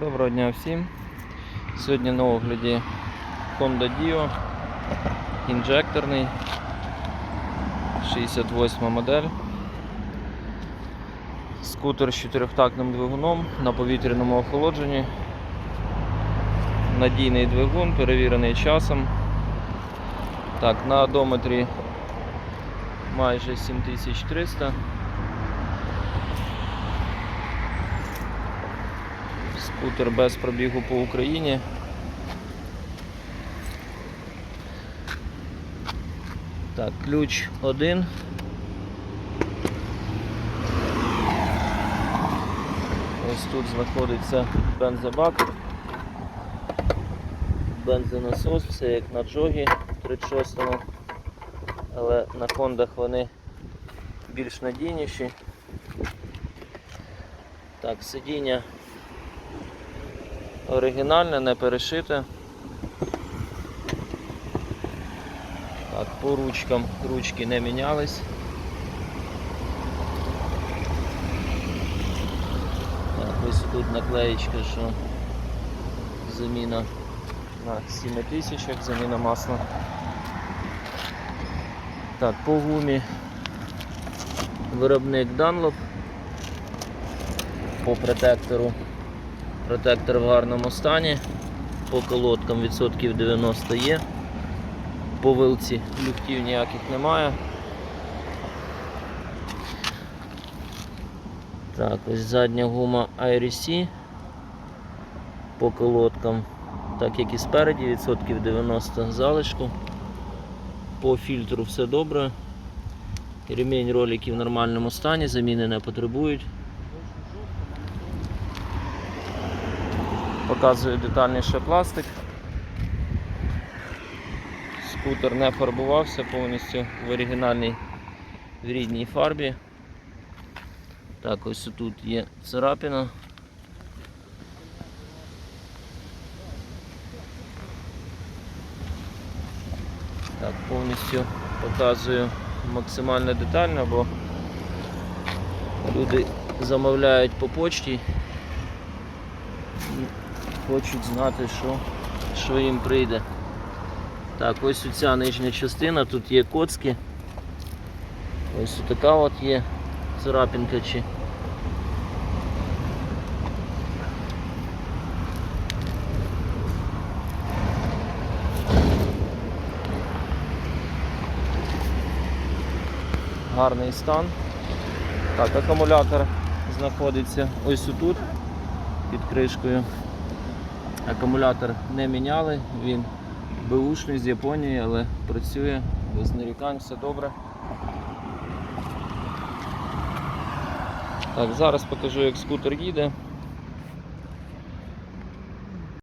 Доброго дня всім. Сьогодні на огляді Honda Dio інжекторний 68 модель. Скутер з чотирьохтактним двигуном на повітряному охолодженні. Надійний двигун, перевірений часом. Так, на одометрі майже 7300. Скутер без пробігу по Україні. Так, ключ один. Ось тут знаходиться бензобак, бензонасос, все як на джогі 36-му, але на хондах вони більш надійніші. Так, сидіння оригінальне, не перешите. Так, по ручкам ручки не мінялись. Ось тут наклеєчка, що заміна на 7000, заміна масла. Так, по гумі виробник Dunlop по протектору Протектор в гарному стані, по колодкам відсотків 90 є, по вилці люфтів ніяких немає. Так, ось задня гума IRC по колодкам, так як і спереді, відсотків 90 залишку. По фільтру все добре. Ремінь роликів в нормальному стані, заміни не потребують. Показую детальніше пластик. Скутер не фарбувався повністю в оригінальній в рідній фарбі. Так, ось тут є царапина. Так, повністю показую максимально детально, бо люди замовляють по почті хочуть знати, що, що їм прийде. Так, ось ця нижня частина, тут є коцки. Ось така от є царапінка чи. Гарний стан. Так, акумулятор знаходиться ось тут під кришкою. Акумулятор не міняли, він беушний з Японії, але працює без нарікань, все добре. Так, зараз покажу, як скутер їде.